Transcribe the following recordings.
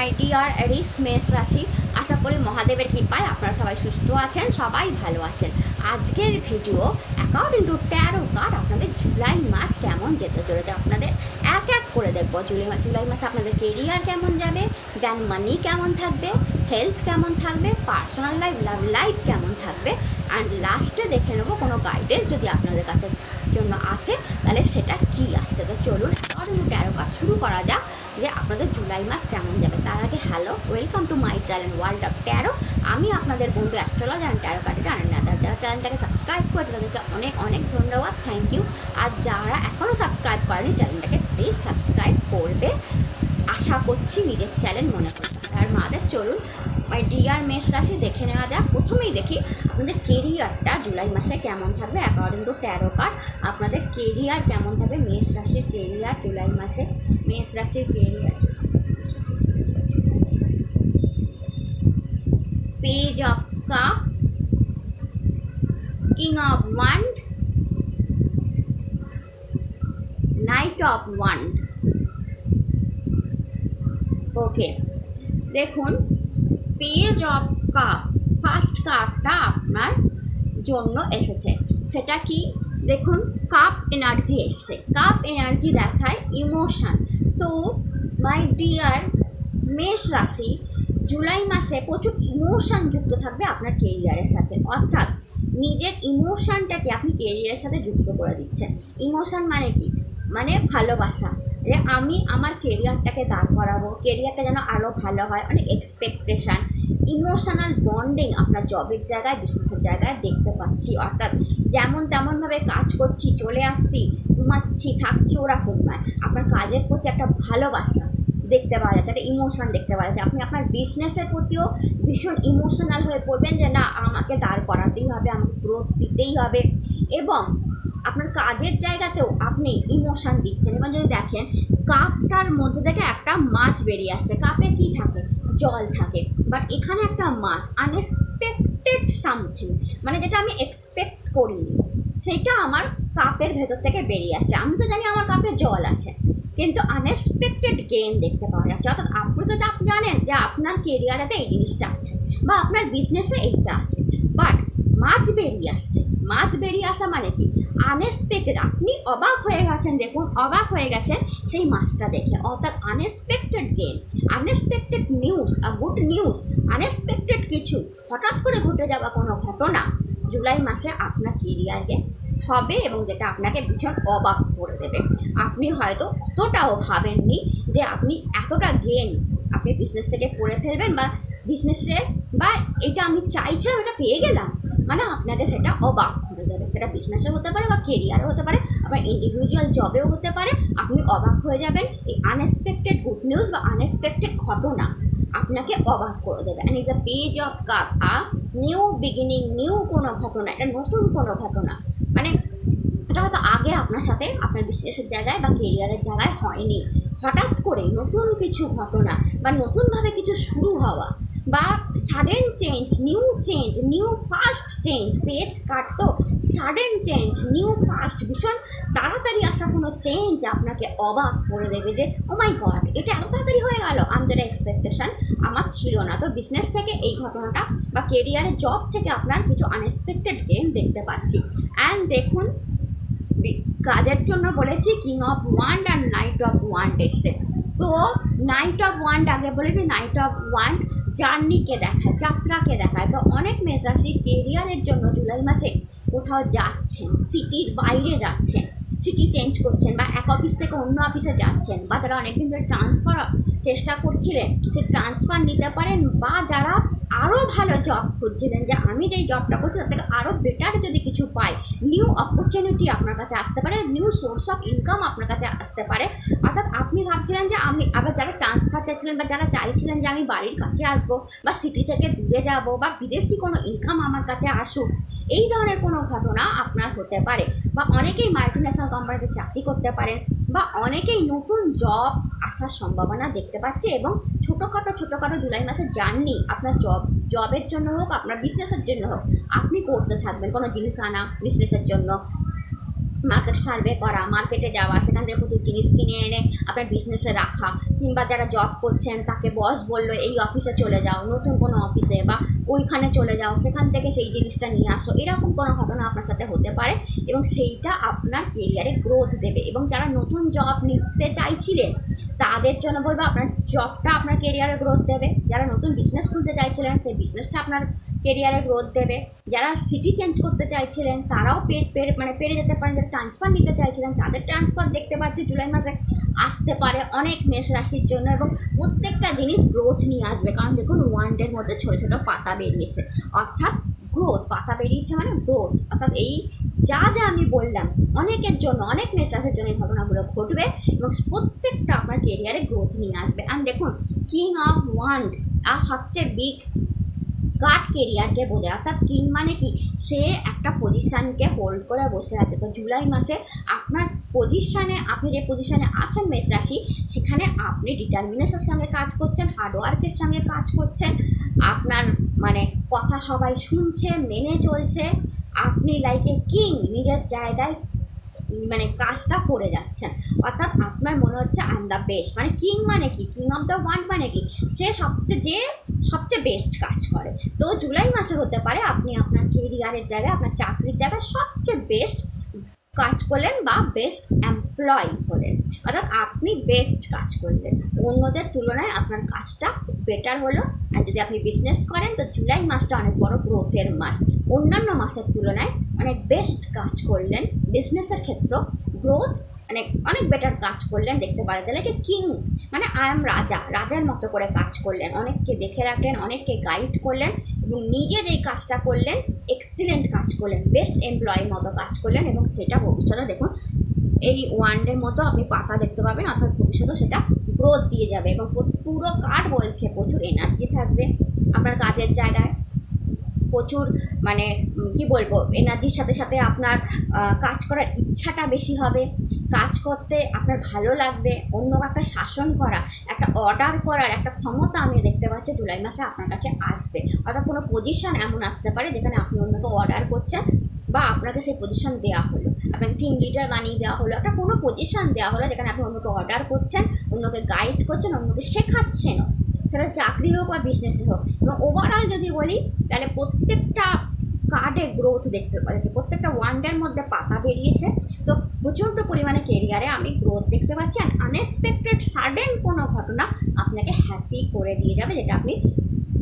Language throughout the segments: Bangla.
মাই ডিয়ার এরিস মেষ রাশি। আশা করি মহাদেবের কৃপায় আপনারা সবাই সুস্থ আছেন, সবাই ভালো আছেন। আজকের video according to tarot card আপনাদের জুলাই মাস কেমন যেতে চলেছে আপনাদের এক এক করে দেখব। জুলাই মাস জুলাই মাসে আপনাদের কেরিয়ার কেমন যাবে দেন মানি কেমন থাকবে হেলথ কেমন থাকবে পার্সোনাল লাইফ লাভ লাইফ কেমন থাকবে অ্যান্ড লাস্টে দেখে নেব কোনো গাইডেন্স যদি আপনাদের কাছে জন্য আসে, তাহলে সেটা কি আসছে। তো চলুন ট্যারো কার্ড শুরু করা যাক। যে আপনাদের জুলাই মাস কেমন যাবে। তার আগে hello welcome to my channel world of tarot আমি আপনাদের বন্ধু অ্যাস্ট্রোলজি অ্যান্ড ট্যারো কার্ডে জানেন না যারা চ্যানেলটাকে সাবস্ক্রাইব করেছে, তাদেরকে অনেক অনেক ধন্যবাদ থ্যাংক ইউ আর যারা এখনও সাবস্ক্রাইব করেনি চ্যানেলটাকে প্লিজ সাবস্ক্রাইব করবে। আশা করছি নিজের চ্যানেল মনে করবে। আর মাদের চলুন মাই ডিয়ার মেষ রাশি, দেখে নেওয়া যাক। প্রথমেই দেখি আপনাদের কেরিয়ারটা জুলাই মাসে কেমন থাকবে অ্যাকর্ডিং টু ট্যারো কার্ড আপনাদের কেরিয়ার কেমন থাকবে মেষ রাশির কেরিয়ার জুলাই মাসে? মেষ রাশির career page of cup king of wand knight of wand okay দেখুন পেজ অফ কাপ ফার্স্ট কাপটা আপনার জন্য এসেছে। সেটা কি? দেখুন কাপ এনার্জি এসছে। কাপ এনার্জি দেখায় ইমোশন তো মাই ডিয়ার মেষ রাশি জুলাই মাসে প্রচুর ইমোশন যুক্ত থাকবে আপনার কেরিয়ারের সাথে। অর্থাৎ, নিজের ইমোশনটাকে আপনি কেরিয়ারের সাথে যুক্ত করে দিচ্ছেন। ইমোশন মানে কি? মানে ভালোবাসা। যে আমি আমার কেরিয়ারটাকে দাঁড় করাবো কেরিয়ারটা যেন আরও ভালো হয় অনেক এক্সপেকটেশান ইমোশনাল বন্ডিং আপনার জবের জায়গায় বিজনেসের জায়গায় দেখতে পাচ্ছি। অর্থাৎ, যেমন তেমনভাবে কাজ করছি, চলে আসছি ঘুমাচ্ছি, থাকছি ওরকম নয় আপনার কাজের প্রতি একটা ভালোবাসা দেখতে পাওয়া যাচ্ছে, একটা ইমোশন দেখতে পাওয়া যাচ্ছে। আপনি আপনার বিজনেসের প্রতিও ভীষণ ইমোশনাল হয়ে পড়বেন যে, না, আমাকে দাঁড় করাতেই হবে, আমাকে গ্রোথ দিতেই হবে। এবং আপনার কাজের জায়গাতেও আপনি ইমোশন দিচ্ছেন। এবং যদি দেখেন, কাপটার মধ্যে থেকে একটা মাছ বেরিয়ে আসছে। কাপে কি থাকে? জল থাকে। বাট এখানে একটা মাছ আনএক্সপেক্টেড সামথিং মানে যেটা আমি এক্সপেক্ট করিনি। সেটা আমার কাপের ভেতর থেকে বেরিয়ে আসছে আমি তো জানি আমার কাপে জল আছে। কিন্তু আনএক্সপেক্টেড গেম দেখতে পাওয়া যাচ্ছে। অর্থাৎ আপনি তো জানেন যে আপনার কেরিয়ারেতে এই জিনিসটা আছে বা আপনার বিজনেসে এইটা আছে। বাট মাছ বেরিয়ে আসছে। মাছ বেরিয়ে আসা মানে কি? আনএক্সপেক্টেড আপনি অবাক হয়ে গেছেন, দেখুন, অবাক হয়ে গেছেন সেই মাছটা দেখে। অর্থাৎ unexpected game unexpected news good news unexpected কিছু, হঠাৎ করে ঘটে যাওয়া কোনো ঘটনা, জুলাই মাসে আপনার কেরিয়ারকে হবে এবং যেটা আপনাকে ভীষণ অবাক করে দেবে। আপনি হয়তো অতটাও ভাবেননি যে আপনি এতটা গেন আপনি বিজনেস থেকে করে ফেলবেন বা বিজনেসে বা এটা আমি চাইছিলাম এটা পেয়ে গেলাম। মানে আপনাকে সেটা অবাক করে দেবে। সেটা বিজনেসে হতে পারে বা কেরিয়ারও হতে পারে, আপনার ইন্ডিভিজুয়াল জবেও হতে পারে। আপনি অবাক হয়ে যাবেন এই আনএক্সপেক্টেড গুড নিউজ বা আনএক্সপেক্টেড ঘটনা আপনাকে অবাক করে দেবে। And is a page of cup a new beginning new কোনো ঘটনা, এটা নতুন কোনো ঘটনা। আগে আপনার সাথে আপনার বিজনেসের জায়গায় বা কেরিয়ারের জায়গায় হয়নি। হঠাৎ করে নতুন কিছু ঘটনা বা নতুনভাবে কিছু শুরু হওয়া বা sudden change new change new fast change page cut তো সাডেন চেঞ্জ নিউ ফাস্ট ভীষণ তাড়াতাড়ি আসা কোনো চেঞ্জ আপনাকে অবাক করে দেবে যে ও মাই গড এটা এত তাড়াতাড়ি হয়ে গেল? আমি যেটা এক্সপেকটেশন আমার ছিল না। তো বিজনেস থেকে এই ঘটনাটা বা কেরিয়ারের জব থেকে আপনার কিছু আনএক্সপেক্টেড গেম দেখতে পাচ্ছি। অ্যান্ড দেখুন কাজের জন্য বলেছি কিং অফ ওয়ান্ড আর নাইট অফ ওয়ান্ড এসছে। তো নাইট অফ ওয়ান্ড আগে বলেছি নাইট অফ ওয়ান্ড জার্নিকে দেখায়, যাত্রাকে দেখায়। তো অনেক মেজাসি কেরিয়ারের জন্য জুলাই মাসে কোথাও যাচ্ছেন সিটির বাইরে যাচ্ছেন সিটি চেঞ্জ করছেন বা এক অফিস থেকে অন্য অফিসে যাচ্ছেন বা যারা অনেকদিন ধরে ট্রান্সফার চেষ্টা করছিলেন সে ট্রান্সফার নিতে পারেন বা যারা আরও ভালো জব খুঁজছিলেন যে আমি যেই জবটা করছি তার থেকে আরও বেটার যদি কিছু পাই নিউ অপরচুনিটি আপনার কাছে আসতে পারে নিউ সোর্স অফ ইনকাম আপনার কাছে আসতে পারে। অর্থাৎ আপনি ভাবছিলেন যে আমি, আবার যারা ট্রান্সফার চাইছিলেন বা যারা চাইছিলেন যে আমি বাড়ির কাছে আসব বা সিটি থেকে দূরে যাব বা বিদেশি কোনো ইনকাম আমার কাছে আসুক, এই ধরনের কোনো ঘটনা আপনার হতে পারে। বা অনেকেই মাল্টিন্যাশনাল কোম্পানিতে চাকরি করতে পারেন বা অনেকেই নতুন জব আসার সম্ভাবনা দেখতে পাচ্ছে এবং ছোটোখাটো ছোটোখাটো জুলাই মাসের জার্নি আপনার জব জবের জন্য হোক, আপনার বিজনেসের জন্য হোক, আপনি করতে থাকবেন কোনো জিনিস আনা বিজনেসের জন্য। মার্কেট সার্ভে করা মার্কেটে যাওয়া, সেখান থেকে প্রচুর জিনিস কিনে এনে আপনার বিজনেসে রাখা, কিংবা যারা জব করছেন, তাকে বস বলল, এই অফিসে চলে যাও, নতুন কোনো অফিসে বা ওইখানে চলে যাও, সেখান থেকে সেই জিনিসটা নিয়ে আসো। এরকম কোনো ঘটনা আপনার সাথে হতে পারে এবং সেইটা আপনার কেরিয়ারে গ্রোথ দেবে এবং যারা নতুন জব নিতে চাইছিলেন তাদের জন্য বলব আপনার জবটা আপনার কেরিয়ারে গ্রোথ দেবে। যারা নতুন বিজনেস খুলতে চাইছিলেন, সেই বিজনেসটা আপনার কেরিয়ারে গ্রোথ দেবে। যারা সিটি চেঞ্জ করতে চাইছিলেন, তারাও পেরে মানে পেরে যেতে পারেন। যারা ট্রান্সফার নিতে চাইছিলেন, তাদের ট্রান্সফার দেখতে পাচ্ছি জুলাই মাসে আসতে পারে অনেক মেষ রাশির জন্য এবং প্রত্যেকটা জিনিস গ্রোথ নিয়ে আসবে। কারণ দেখুন ওয়ান্ডের মধ্যে ছোটো ছোটো পাতা বেরিয়েছে। অর্থাৎ গ্রোথ পাতা বেরিয়েছে মানে গ্রোথ অর্থাৎ এই যা যা আমি বললাম, অনেকের জন্য, অনেক রাশির জন্য এই ঘটনাগুলো ঘটবে এবং প্রত্যেকটা আপনার কেরিয়ারে গ্রোথ নিয়ে আসবে। আর দেখুন কিং অফ ওয়ান্ড আর সবচেয়ে বিগ গার্ড কেরিয়ারকে বোঝায়। অর্থাৎ কিং মানে কি? সে একটা পজিশানকে হোল্ড করে বসে আছে। তো জুলাই মাসে আপনার পজিশানে আপনি যে পজিশানে আছেন মেষ রাশি, সেখানে আপনি ডিটারমিনেশনের সঙ্গে কাজ করছেন হার্ডওয়ার্কের সঙ্গে কাজ করছেন। আপনার মানে কথা সবাই শুনছে, মেনে চলছে। আপনি লাইকে কিং নিজের জায়গায় মানে কাজটা করে যাচ্ছেন। অর্থাৎ আপনার মনে হচ্ছে আই এম দ্য বেস্ট মানে কিং মানে কি? কিং অফ দ্য ওয়ার্ল্ড মানে কি? সে সবচেয়ে যে সবচেয়ে বেস্ট কাজ করে। তো জুলাই মাসে হতে পারে আপনি আপনার কেরিয়ারের জায়গায়, আপনার চাকরির জায়গায় সবচেয়ে বেস্ট কাজ করলেন বা বেস্ট এমপ্লয়ি হলেন। অর্থাৎ আপনি বেস্ট কাজ করলেন। অন্যদের তুলনায় আপনার কাজটা বেটার হলো। আর যদি আপনি বিজনেস করেন, তো জুলাই মাসটা অনেক বড় গ্রোথের মাস। অন্যান্য মাসের তুলনায় অনেক বেস্ট কাজ করলেন। বিজনেসের ক্ষেত্র গ্রোথ অনেক অনেক বেটার কাজ করলেন, দেখতে পাওয়া যায় লাইক কিং মানে আই এম রাজা, রাজার মতো করে কাজ করলেন। অনেককে দেখে রাখলেন, অনেককে গাইড করলেন এবং নিজে যেই কাজটা করলেন এক্সিলেন্ট কাজ করলেন বেস্ট এমপ্লয়ির মতো কাজ করলেন এবং সেটা ভবিষ্যতে দেখুন, এই ওয়ান্ডের মতো আপনি পাতা দেখতে পাবেন, অর্থাৎ ভবিষ্যতে সেটা গ্রোথ দিয়ে যাবে এবং পুরো কার্ড বলছে, প্রচুর এনার্জি থাকবে আপনার কাজের জায়গায়। প্রচুর মানে কি বলব এনার্জির সাথে সাথে আপনার কাজ করার ইচ্ছাটা বেশি হবে। কাজ করতে আপনার ভালো লাগবে, অন্য একটা শাসন করা, একটা অর্ডার করার একটা ক্ষমতা আমি দেখতে পাচ্ছি জুলাই মাসে আপনার কাছে আসবে। অর্থাৎ কোনো পজিশন এমন আসতে পারে যেখানে আপনি অন্যকে অর্ডার করছেন বা আপনাকে সেই পজিশন দেওয়া হলো। আপনাকে টিম লিডার বানিয়ে দেওয়া হলো। একটা কোনো পজিশন দেওয়া হলো যেখানে আপনি অন্যকে অর্ডার করছেন অন্যকে গাইড করছেন অন্যকে শেখাচ্ছেনও সেটা চাকরি হোক বা বিজনেসে হোক। এবং ওভারঅল যদি বলি, তাহলে প্রত্যেকটা কার্ডে গ্রোথ দেখতে পাওয়া যাচ্ছে প্রত্যেকটা ওয়ান্ডের মধ্যে পাতা বেরিয়েছে। তো প্রচণ্ড পরিমাণে কেরিয়ারে আমি গ্রোথ দেখতে পাচ্ছি অ্যান্ড আনএক্সপেক্টেড সাডেন কোনো ঘটনা আপনাকে হ্যাপি করে দিয়ে যাবে যেটা আপনি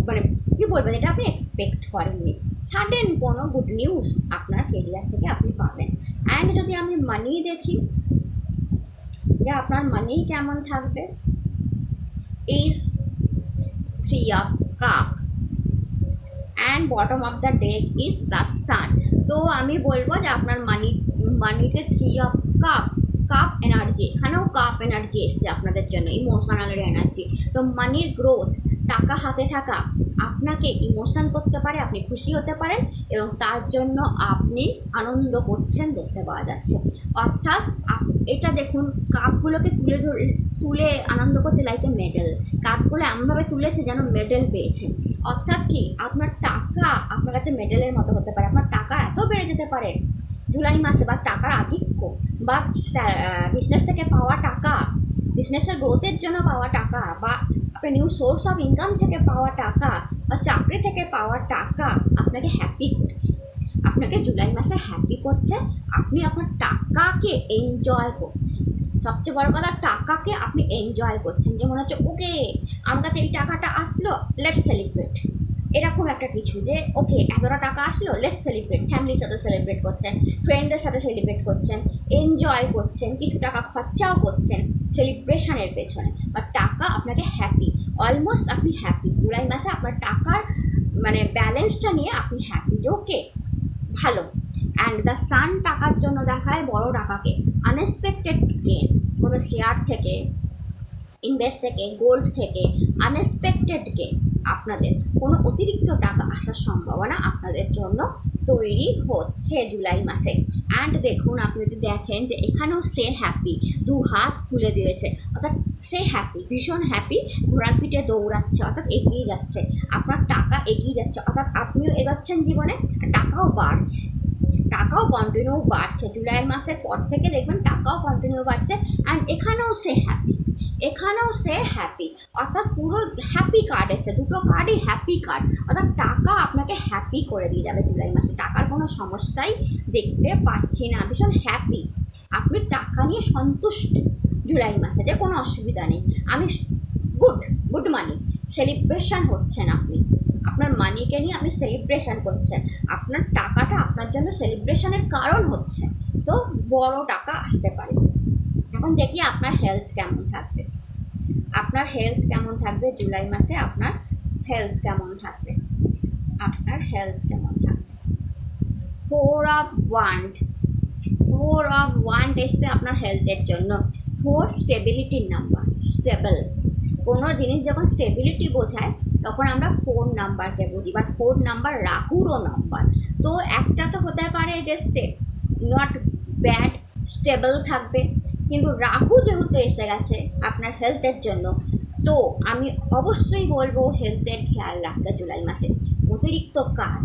মানে কী বলবেন যেটা আপনি এক্সপেক্ট করেননি। সাডেন কোনো গুড নিউজ আপনার কেরিয়ার থেকে আপনি পাবেন। অ্যান্ড যদি আমি মানি দেখি, যে আপনার মানি কেমন থাকবে? is three of cup and bottom of the deck is the sun তো আমি বলব যে আপনার মানি মানিতে three of cup cup energy এখানেও কাপ এনার্জি এসছে আপনাদের জন্য ইমোশনালের এনার্জি তো মানির গ্রোথ টাকা হাতে থাকা, আপনাকে ইমোশন করতে পারে, আপনি খুশি হতে পারেন এবং তার জন্য আপনি আনন্দ করছেন দেখতে পাওয়া যাচ্ছে। অর্থাৎ এটা দেখুন কাপগুলোকে তুলে ধরে, তুলে আনন্দ করছে লাইক এ মেডেল কাপগুলো এমনভাবে তুলেছে যেন মেডেল পেয়েছে। অর্থাৎ কি? আপনার টাকা আপনার কাছে মেডেলের মতো হতে পারে, আপনার টাকা এত বেড়ে যেতে পারে। জুলাই মাসে বা টাকার আধিক্য বা বিজনেস থেকে পাওয়া টাকা বিজনেসের গ্রোথের জন্য পাওয়া টাকা বা আপনার নিউ সোর্স অফ ইনকাম থেকে পাওয়া টাকা বা, চাকরি থেকে পাওয়া টাকা আপনাকে হ্যাপি করছে। আপনাকে জুলাই মাসে হ্যাপি করছে। আপনি আপনার টাকাকে এনজয় করছেন। সবচেয়ে বড় কথা, টাকাকে আপনি এনজয় করছেন। যে মনে হচ্ছে, ওকে, আমার কাছে এই টাকাটা আসলো লেটস সেলিব্রেট এরকম একটা কিছু যে, ওকে, এতটা টাকা আসলো লেটস সেলিব্রেট ফ্যামিলির সাথে সেলিব্রেট করছেন ফ্রেন্ডের সাথে সেলিব্রেট করছেন এনজয় করছেন, কিছু টাকা খরচাও করছেন সেলিব্রেশনের পেছনে। বা টাকা আপনাকে হ্যাপি অলমোস্ট আপনি হ্যাপি জুলাই মাসে আপনার টাকার মানে ব্যালেন্সটা নিয়ে আপনি হ্যাপি যে, ওকে, ভালো। অ্যান্ড দ্য সান টাকার জন্য দেখায় বড় টাকাকে। আনএক্সপেক্টেড গেন কোনো শেয়ার থেকে ইনভেস্ট থেকে গোল্ড থেকে আনএক্সপেক্টেড গেন আপনাদের কোনো অতিরিক্ত টাকা আসার সম্ভাবনা আপনাদের জন্য তৈরি হচ্ছে জুলাই মাসে। অ্যান্ড দেখুন, আপনি যদি দেখেন যে এখানেও সে হ্যাপি দু হাত খুলে দিয়েছে, অর্থাৎ সে হ্যাপি ভীষণ হ্যাপি ঘোড়ার পিঠে দৌড়াচ্ছে, অর্থাৎ এগিয়ে যাচ্ছে, আপনার টাকা এগিয়ে যাচ্ছে, অর্থাৎ আপনিও এগোচ্ছেন জীবনে, টাকাও বাড়ছে। টাকাও কন্টিনিউ বাড়ছে। জুলাই মাসের পর থেকে দেখবেন টাকাও কন্টিনিউ বাড়ছে অ্যান্ড এখানেও সে হ্যাপি এখানেও সে হ্যাপি অর্থাৎ পুরো হ্যাপি কার্ড এসছে। দুটো কার্ডই হ্যাপি কার্ড অর্থাৎ টাকা আপনাকে হ্যাপি করে দিয়ে যাবে জুলাই মাসে। টাকার কোনো সমস্যাই দেখতে পাচ্ছি না। ভীষণ হ্যাপি আপনি টাকা নিয়ে সন্তুষ্ট জুলাই মাসে। যে কোনো অসুবিধা নেই। আমি গুড গুড মানি সেলিব্রেশন হচ্ছেন আপনি। আপনার মানিকে নিয়ে আপনি সেলিব্রেশন করছেন। আপনার টাকাটা আপনার জন্য সেলিব্রেশনের কারণ হচ্ছে। তো বড় টাকা আসতে পারে। এখন দেখি আপনার হেলথ কেমন থাকবে। আপনার হেলথ কেমন থাকবে? জুলাই মাসে আপনার হেলথ কেমন থাকবে? আপনার হেলথ কেমন থাকবে? Four of wand four of wand এসছে আপনার হেলথের জন্য। ফোর স্টেবিলিটির নাম্বার স্টেবল কোনো জিনিস যখন স্টেবিলিটি বোঝায় তখন আমরা ফোর নাম্বারকে বুঝি বাট ফোর নাম্বার রাহুরও নাম্বার তো একটা তো হতে পারে যে স্টে নট ব্যাড স্টেবল থাকবে। কিন্তু রাহু যেহেতু এসে গেছে আপনার হেলথের জন্য, তো আমি অবশ্যই বলব হেলথের খেয়াল রাখতে জুলাই মাসে। অতিরিক্ত কাজ,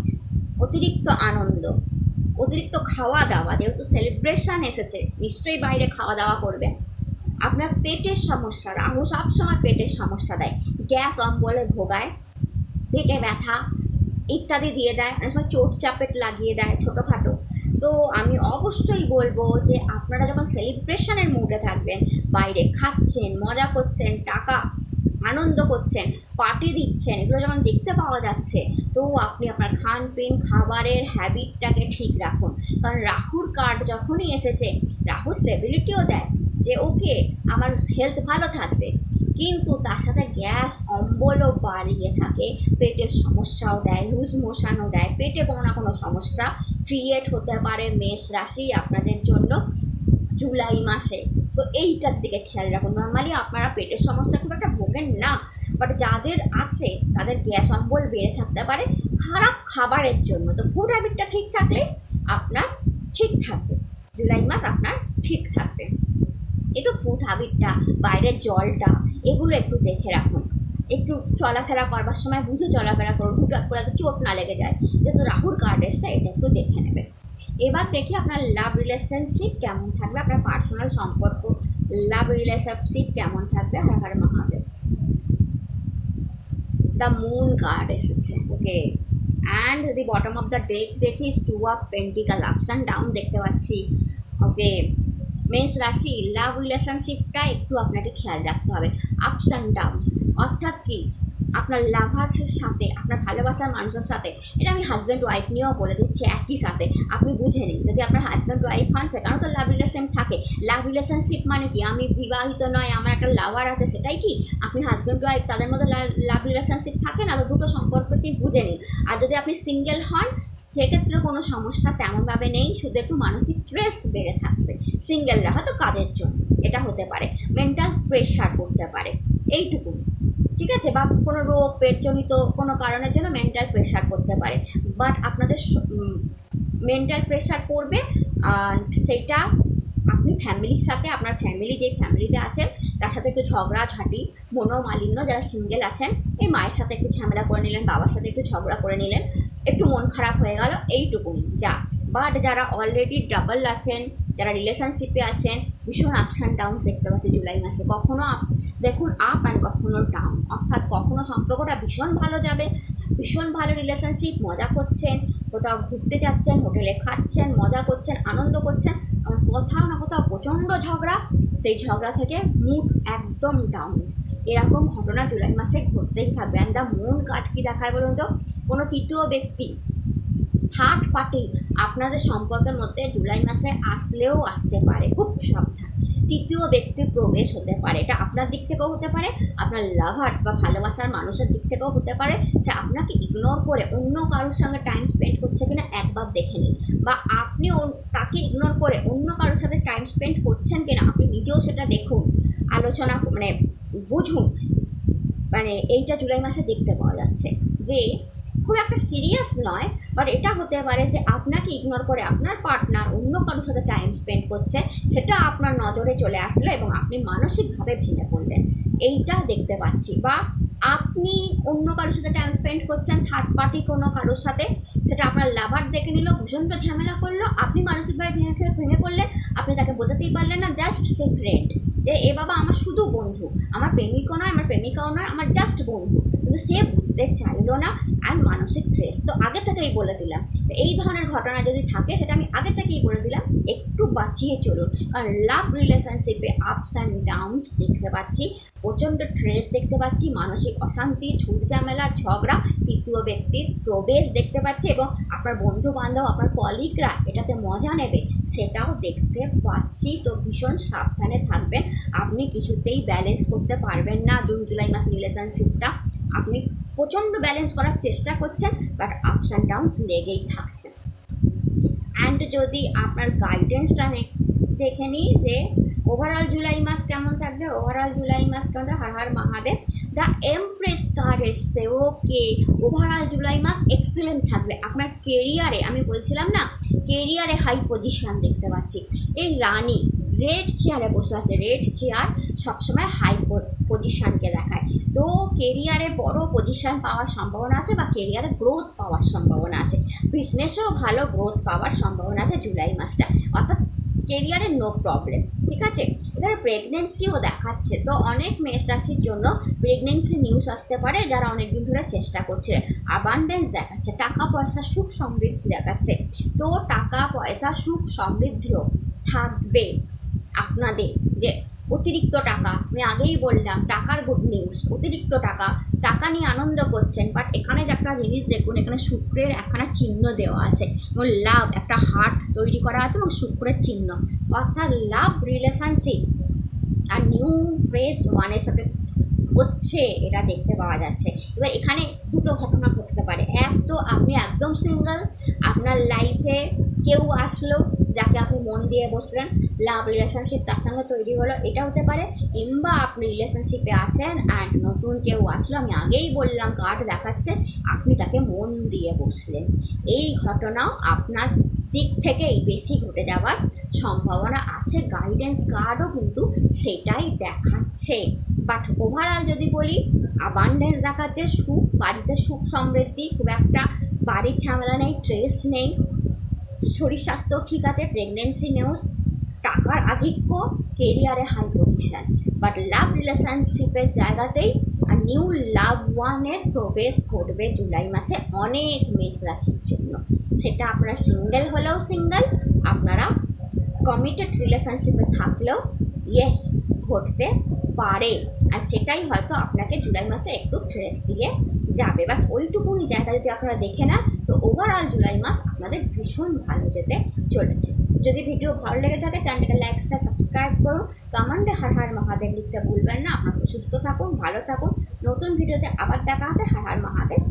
অতিরিক্ত আনন্দ, অতিরিক্ত খাওয়া দাওয়া যেহেতু সেলিব্রেশন এসেছে, নিশ্চয়ই বাইরে খাওয়া দাওয়া করবেন। আপনার পেটের সমস্যা, রাহু সবসময় পেটের সমস্যা দেয়। গ্যাস অম্বলে ভোগায়, পেটে ব্যথা ইত্যাদি দিয়ে দেয় অনেক সময় চোট চাপেট লাগিয়ে দেয় ছোটোখাটো। তো আমি অবশ্যই বলব যে আপনারা যখন সেলিব্রেশনের মুডে থাকবেন, বাইরে খাচ্ছেন, মজা করছেন, টাকা, আনন্দ করছেন পার্টি দিচ্ছেন, এগুলো যখন দেখতে পাওয়া যাচ্ছে, তো আপনি আপনার খান পিন খাবারের হ্যাবিটটাকে ঠিক রাখুন। কারণ রাহুর কার্ড যখনই এসেছে, রাহু স্টেবিলিটিও দেয় যে, ওকে, আমার হেলথ ভালো থাকবে। কিন্তু তার সাথে গ্যাস অম্বলও বাড়িয়ে থাকে, পেটের সমস্যাও দেয় লুজ মোশানও দেয়। পেটে কোনো না কোনো সমস্যা ক্রিয়েট হতে পারে মেষ রাশি আপনাদের জন্য জুলাই মাসে। তো এইটার দিকে খেয়াল রাখুন। নর্মালি আপনারা পেটের সমস্যা খুব একটা ভোগেন না বাট যাদের আছে, তাদের গ্যাস অম্বল বেড়ে থাকতে পারে খারাপ খাবারের জন্য। তো ফুড হ্যাবিটটা ঠিক থাকলে আপনার ঠিক থাকবে। জুলাই মাস আপনার ঠিক থাকবে। একটু ফুড হ্যাবিটটা বাইরের জলটা এগুলো একটু দেখে রাখুন। একটু চলাফেরা করবার সময় বুঝে চলাফেরা করুন হুটহাট করে চোট না লেগে যায়। যেহেতু রাহুর কার্ড এসছে, এটা একটু দেখে নেবে এবার দেখি আপনার লাভ রিলেশনশিপ কেমন থাকবে, আপনার পার্সোনাল সম্পর্ক লাভ রিলেশনশিপ কেমন থাকবে, Har Har Mahadev. The moon card এসেছে ওকে অ্যান্ড যদি বটম অফ দ্য ডেক দেখি two of pentacle ups and down দেখতে পাচ্ছি ওকে মেষ রাশি লাভ রিলেশনশিপটা একটু আপনাকে খেয়াল রাখতে হবে। আপস অ্যান্ড ডাউনস অর্থাৎ কি? আপনার লাভারের সাথে, আপনার ভালোবাসার মানুষের সাথে, এটা আমি হাজব্যান্ড ওয়াইফ নিয়েও বলে দিচ্ছি, একই সাথে। আপনি বুঝে নিন, যদি আপনার হাজব্যান্ড ওয়াইফ হন সেখানেও তো লাভ রিলেশন থাকে। লাভ রিলেশনশিপ মানে কি? আমি বিবাহিত নয়, আমার একটা লাভার আছে, সেটাই কি? আপনি হাজব্যান্ড ওয়াইফ তাদের মধ্যে লাভ রিলেশনশিপ থাকে না, তো দুটো সম্পর্কটি বুঝে নিন। আর যদি আপনি সিঙ্গেল হন, সেক্ষেত্রে কোনো সমস্যা তেমনভাবে নেই, শুধু একটু মানসিক স্ট্রেস বেড়ে থাকবে সিঙ্গেলরা হয়তো কাজের জন্য, এটা হতে পারে। মেন্টাল প্রেশার পড়তে পারে, এইটুকু। ঠিক আছে? বা কোনো রোগ, পেটজনিত কোনো কারণের জন্য মেন্টাল প্রেশার পড়তে পারে। বাট আপনাদের মেন্টাল প্রেশার পড়বে আর সেটা আপনি ফ্যামিলির সাথে, আপনার ফ্যামিলি যে ফ্যামিলিতে আছেন, তার সাথে একটু ঝগড়া ঝাঁটি মনোমালিন্য, যারা সিঙ্গেল আছেন, এই মায়ের সাথে একটু ঝামেলা করে নিলেন, বাবার সাথে একটু ঝগড়া করে নিলেন, একটু মন খারাপ হয়ে গেল এইটুকুনি যা। বাট যারা অলরেডি ডাবল আছেন যারা রিলেশনশিপে আছেন, ভীষণ আপস অ্যান্ড ডাউনস দেখতে পাচ্ছি জুলাই মাসে। কখনো আপ, দেখুন আপ অ্যান্ড কখনো ডাউন অর্থাৎ কখনো সম্পর্কটা ভীষণ ভালো যাবে, ভীষণ ভালো রিলেশনশিপ মজা করছেন, কোথাও ঘুরতে যাচ্ছেন, হোটেলে খাচ্ছেন, মজা করছেন, আনন্দ করছেন কোথাও না কোথাও প্রচণ্ড ঝগড়া, সেই ঝগড়া থেকে মুড একদম ডাউন এরকম ঘটনা জুলাই মাসে ঘটতেই থাকবে। অ্যান্ড দ্য মন কার্ড কী দেখায় বলুন তো? কোনো তৃতীয় ব্যক্তি থার্ড পার্টি আপনাদের সম্পর্কের মধ্যে জুলাই মাসে আসলেও আসতে পারে, খুব সাবধান। তৃতীয় ব্যক্তির প্রবেশ হতে পারে, এটা আপনার দিক থেকেও হতে পারে, আপনার লাভার্স বা ভালোবাসার মানুষের দিক থেকেও হতে পারে, সে আপনাকে ইগনোর করে অন্য কারোর সঙ্গে টাইম স্পেন্ড করছে কিনা একবার দেখে নিন। বা আপনি তাকে ইগনোর করে অন্য কারোর সাথে টাইম স্পেন্ড করছেন কিনা, আপনি নিজেও সেটা দেখুন, আলোচনা মানে বুঝুন। মানে এইটা জুলাই মাসে দেখতে পাওয়া যাচ্ছে যে খুব একটা সিরিয়াস নয় বাট এটা হতে পারে যে আপনাকে ইগনোর করে আপনার পার্টনার অন্য কারোর সাথে টাইম স্পেন্ড করছে, সেটা আপনার নজরে চলে আসলো এবং আপনি মানসিকভাবে ভেঙে পড়লেন। এইটা দেখতে পাচ্ছি। বা আপনি অন্য কারোর সাথে টাইম স্পেন্ড করছেন থার্ড পার্টি কোনো কারোর সাথে, সেটা আপনার লাভার দেখে নিল, ভীষণ ঝামেলা করল, আপনি মানসিকভাবে ভেঙে ভেঙে পড়লেন, আপনি তাকে বোঝাতেই পারলেন না জাস্ট সে ফ্রেন্ড যে, এ বাবা, আমার শুধু বন্ধু, আমার প্রেমিকও নয়, আমার প্রেমিকাও নয়, আমার জাস্ট বন্ধু। কিন্তু সে বুঝতে চাইলো না আর মানসিক ট্রেস তো আগে থেকেই বলে দিলাম তো এই ধরনের ঘটনা যদি থাকে, সেটা আমি আগে থেকেই বলে দিলাম, একটু বাঁচিয়ে চলুন। কারণ লাভ রিলেশনশিপে আপস অ্যান্ড ডাউনস দেখতে পাচ্ছি, প্রচণ্ড ট্রেস দেখতে পাচ্ছি, মানসিক অশান্তি ঝুট ঝামেলা ঝগড়া, তৃতীয় ব্যক্তির প্রবেশ দেখতে পাচ্ছি এবং আপনার বন্ধু বান্ধব আপনার কলিগরা এটাতে মজা নেবে, সেটাও দেখতে পাচ্ছি। তো ভীষণ সাবধানে থাকবেন, আপনি কিছুতেই ব্যালেন্স করতে পারবেন না। জুন, জুলাই মাসের রিলেশনশিপটা আপনি প্রচণ্ড ব্যালেন্স করার চেষ্টা করছেন বাট আপস অ্যান্ড ডাউনস লেগেই থাকছে অ্যান্ড যদি আপনার গাইডেন্সটা দেখে নিই যে ওভারঅল জুলাই মাস কেমন থাকবে ওভারঅল জুলাই মাস কেমন থাকবে? Har Har Mahadev the empress card এসছে ওকে ওভারঅল জুলাই মাস এক্সিলেন্ট থাকবে আপনার কেরিয়ারে আমি বলছিলাম না কেরিয়ারে হাই পজিশন দেখতে পাচ্ছি এই রানী রেড চেয়ারে বসে আছে। রেড চেয়ার সবসময় হাই পজিশনকে দেখায়। তো কেরিয়ারে বড় পজিশন পাওয়ার সম্ভাবনা আছে বা কেরিয়ারে গ্রোথ পাওয়ার সম্ভাবনা আছে। বিজনেসেও ভালো গ্রোথ পাওয়ার সম্ভাবনা আছে জুলাই মাসটা। অর্থাৎ কেরিয়ারে নো প্রবলেম ঠিক আছে? এখানে প্রেগনেন্সিও দেখাচ্ছে। তো অনেক মেষ রাশির জন্য প্রেগনেন্সি নিউজ আসতে পারে যারা অনেকদিন ধরে চেষ্টা করছে। আবান্ডেন্স দেখাচ্ছে, টাকা পয়সা সুখ সমৃদ্ধি দেখাচ্ছে। তো টাকা পয়সা সুখ সমৃদ্ধিও থাকবে। আপনাদের যে অতিরিক্ত টাকা, আমি আগেই বললাম, টাকার গুড নিউজ অতিরিক্ত টাকা টাকা নিয়ে আনন্দ করছেন বাট এখানে যে একটা জিনিস দেখুন, এখানে শুক্রের একখানা চিহ্ন দেওয়া আছে, এবং লাভ, একটা হার্ট তৈরি করা আছে এবং শুক্রের চিহ্ন। অর্থাৎ লাভ রিলেশনশিপ আর নিউ ফ্রেশ ওয়ানের সাথে হচ্ছে, এটা দেখতে পাওয়া যাচ্ছে। এবার এখানে দুটো ঘটনা ঘটতে পারে। এক, তো আপনি একদম সিঙ্গল আপনার লাইফে কেউ আসলো, যাকে আপনি মন দিয়ে বসলেন লাভ রিলেশনশিপ তার সঙ্গে তৈরি হলো এটা হতে পারে। কিংবা আপনি রিলেশনশিপে আছেন অ্যান্ড নতুন কেউ আসলো, আমি আগেই বললাম কার্ড দেখাচ্ছে, আপনি তাকে মন দিয়ে বসলেন। এই ঘটনাও আপনার দিক থেকেই বেশি ঘটে যাওয়ার সম্ভাবনা আছে গাইডেন্স কার্ডও কিন্তু সেটাই দেখাচ্ছে। বাট ওভারঅল যদি বলি আবান্ডেন্স দেখাচ্ছে, সুখ, বাড়িতে সুখ সমৃদ্ধি, খুব একটা বাড়ির ঝামেলা নেই ট্রেস নেই। শরীর স্বাস্থ্য ঠিক আছে প্রেগনেন্সি নিউজ টাকার আধিক্য কেরিয়ারে হাই পজিশন বাট লাভ রিলেশনশিপের জায়গাতেই আর নিউ লাভ ওয়ানের প্রবেশ ঘটবে জুলাই মাসে অনেক মেষ রাশির জন্য। সেটা আপনারা সিঙ্গেল হলেও সিঙ্গেল আপনারা কমিটেড রিলেশনশিপে থাকলেও ইয়েস ঘটতে পারে। আর সেটাই হয়তো আপনাকে জুলাই মাসে একটু ট্রেস দিয়ে যাবে। বাস ওইটুকুনি জায়গা যদি আপনারা দেখে নেন, তো ওভারঅল জুলাই মাস আপনাদের ভীষণ ভালো যেতে চলেছে। যদি ভিডিও ভালো লেগে থাকে চ্যানেলটা লাইক শেয়ার সাবস্ক্রাইব করো। কমেন্টে হার হার মহাদেব লিখতে ভুলবেন না। আপনারা সুস্থ থাকুন, ভালো থাকুন। নতুন ভিডিওতে আবার দেখা হবে। হার হার মহাদেব